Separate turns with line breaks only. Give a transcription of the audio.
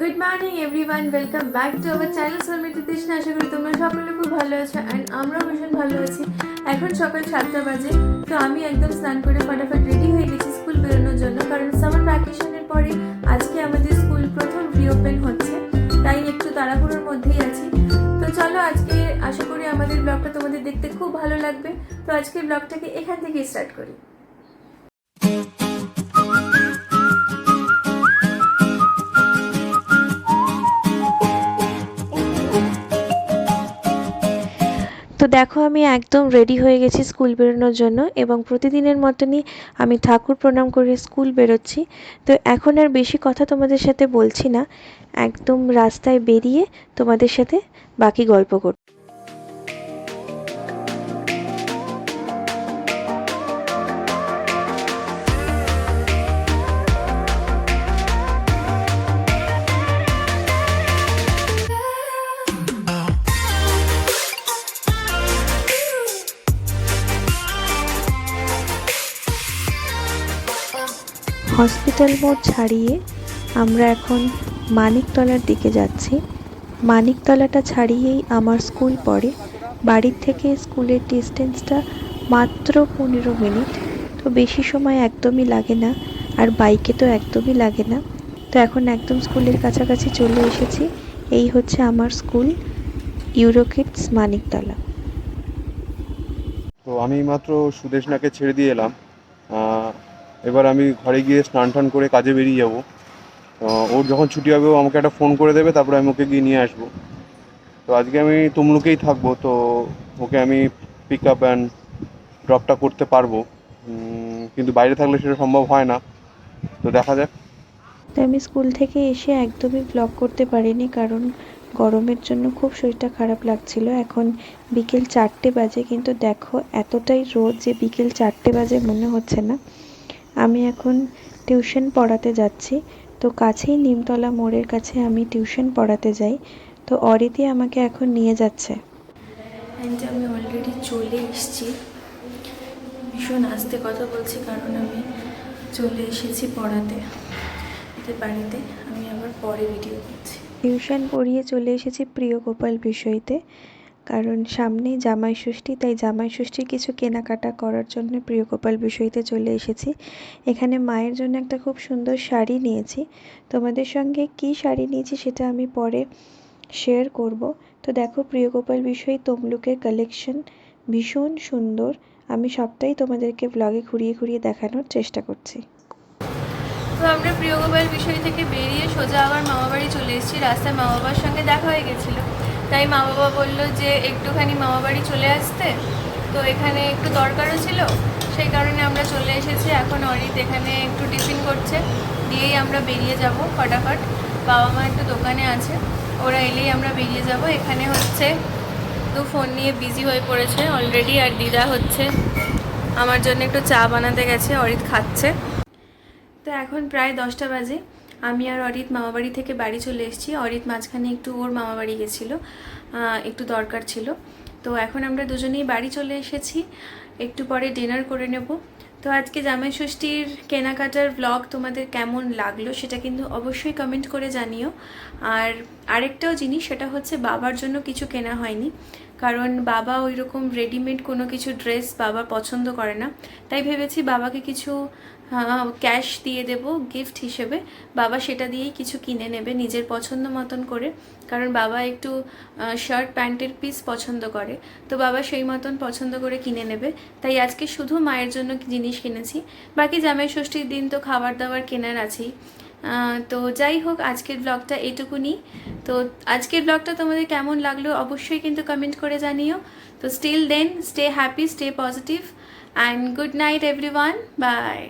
Good morning everyone welcome back to our channel সমিতি তৃষ্ণা আশা করি তোমরা সকলে খুব ভালো আছো অ্যান্ড আমরাও ভীষণ ভালো আছি। এখন সকাল সাতটা বাজে, তো আমি একদম স্নান করে ফটাফট রেডি হয়ে গেছি স্কুল বেরোনোর জন্য, কারণ সামার ভ্যাকেশনের পরে আজকে আমাদের স্কুল প্রথম রিওপেন হচ্ছে, তাই একটু তাড়াহুড়োর মধ্যেই আছি। তো চলো আজকে আশা করি আমাদের ব্লগটা তোমাদের দেখতে খুব ভালো লাগবে। তো আজকের ব্লগটাকে এখান থেকে স্টার্ট করি।
তো দেখো, আমি একদম রেডি হয়ে গেছি স্কুল বেরোনোর জন্য এবং প্রতিদিনের মতনই আমি ঠাকুর প্রণাম করে স্কুল বেরোচ্ছি। তো এখন আর বেশি কথা তোমাদের সাথে বলছি না, একদম রাস্তায় বেরিয়ে তোমাদের সাথে বাকি গল্প করব। হসপিটাল মোড় ছাড়িয়ে আমরা এখন মানিকতলার দিকে যাচ্ছি। মানিকতলাটা ছাড়িয়েই আমার স্কুল পড়ে। বাড়ির থেকে স্কুলের ডিস্টেন্সটা মাত্র পনেরো মিনিট। তো বেশি সময় একদমই লাগে না, আর বাইকে তো একদমই লাগে না। তো এখন একদম স্কুলের কাছাকাছি চলে এসেছি। এই হচ্ছে আমার স্কুল, ইউরোকিডস মানিকতলা।
তো আমি মাত্র সুদেশনাকে ছেড়ে দিয়ে এলাম। এবার আমি ঘরে গিয়ে স্নান টান করে কাজে বেরিয়ে যাব। ওর যখন ছুটি হবে, ও আমাকে একটা ফোন করে দেবে, তারপরে আমি ওকে গিয়ে নিয়ে আসব। তো আজকে আমি তমলুকেই থাকব, তো ওকে আমি পিক আপ অ্যান্ড ড্রপটা করতে পারব। কিন্তু বাইরে থাকলে সেটা সম্ভব হয় না। তো দেখা যাক।
তো আমি স্কুল থেকে এসে একদমই ব্লগ করতে পারিনি, কারণ গরমের জন্য খুব শরীরটা খারাপ লাগছিল। এখন বিকেল চারটে বাজে, কিন্তু দেখো এতটাই রোদ যে বিকেল চারটে বাজে মনে হচ্ছে না। আমি এখন টিউশন পড়াতে যাচ্ছি। তো কাছেই নিমতলা মোড়ের কাছে আমি টিউশন পড়াতে যাই। তো অরিতি আমাকে এখন নিয়ে যাচ্ছে।
অ্যান্ড আমি অলরেডি চলে এসেছি। ভীষণ আস্তে কথা বলছি কারণ আমি চলে এসেছি পড়াতে। বাড়িতে আমি আবার পরে ভিডিও করছি।
টিউশন পড়িয়ে চলে এসেছি প্রিয় গোপাল বিষয়তে। কারণ সামনেই জামাই ষষ্ঠী তাই জামাই ষষ্ঠীর কিছু কেনাকাটা করার জন্য প্রিয় গোপাল বিষয়তে চলে এসেছি। এখানে মায়ের জন্য একটা খুব সুন্দর শাড়ি নিয়েছি। তোমাদের সঙ্গে কি শাড়ি নিয়েছি সেটা আমি পরে শেয়ার করব। তো দেখো প্রিয় গোপাল বিষয় তমলুকের কালেকশন ভীষণ সুন্দর। আমি সবটাই তোমাদেরকে ব্লগে ঘুরিয়ে ঘুরিয়ে দেখানোর চেষ্টা করছি।
তো আমরা প্রিয়গোপাল বিষয় থেকে বেরিয়ে সোজা আবার মামাবাড়ি চলে এসেছি। রাস্তায় মা বাবার সঙ্গে দেখা হয়ে গেছিল। তাই মা বাবা বলল যে একটুখানি মামা বাড়ি চলে আসতে। তো এখানে একটু দরকারও ছিল। সেই কারণে আমরা চলে এসেছি। এখন অরিত এখানে একটু টিফিন করছে। দিয়েই আমরা বেরিয়ে যাব ফটাফট। বাবা মা একটু দোকানে আছে। ওরা এলেই আমরা বেরিয়ে যাব। এখানে হচ্ছে তো ফোন নিয়ে বিজি হয়ে পড়েছে। অলরেডি আর দিদা হচ্ছে। আমার জন্য একটু চা বানাতে গেছে। অরিত খাচ্ছে। তো এখন প্রায় দশটা বাজে। আমি আর অরিত মামাবাড়ি থেকে বাড়ি চলে এসেছি। অরিত মাঝখানে একটু ওর মামাবাড়ি গেছিল একটু দরকার ছিল। তো এখন আমরা দুজনেই বাড়ি চলে এসেছি। একটু পরে ডিনার করে নেব। তো আজকে জামাই ষষ্ঠীর কেনাকাটার ব্লগ তোমাদের কেমন লাগল সেটা কিন্তু অবশ্যই কমেন্ট করে জানিও। আর আরেকটাও জিনিস, সেটা হচ্ছে বাবার জন্য কিছু কেনা হয়নি। কারণ বাবা ওই রকম রেডিমেড কোনো কিছু ড্রেস বাবা পছন্দ করে না। তাই ভেবেছি বাবাকে কিছু ক্যাশ দিয়ে দেব গিফট হিসেবে। বাবা সেটা দিয়েই কিছু কিনে নেবে নিজের পছন্দ মতন করে। কারণ বাবা একটু শার্ট প্যান্টের পিস পছন্দ করে। তো বাবা সেই মতন পছন্দ করে কিনে নেবে। তাই আজকে শুধু মায়ের জন্য জিনিস কিনেছি। বাকি জামাই ষষ্ঠীর দিন তো খাবার দাবার কেনার আছেই। তো যাই হোক, আজকের ব্লগটা এটুকুনি। তো আজকের ব্লগটা তোমাদের কেমন লাগল অবশ্যই কিন্তু কমেন্ট করে জানিও। তো still then stay happy stay positive and good night everyone bye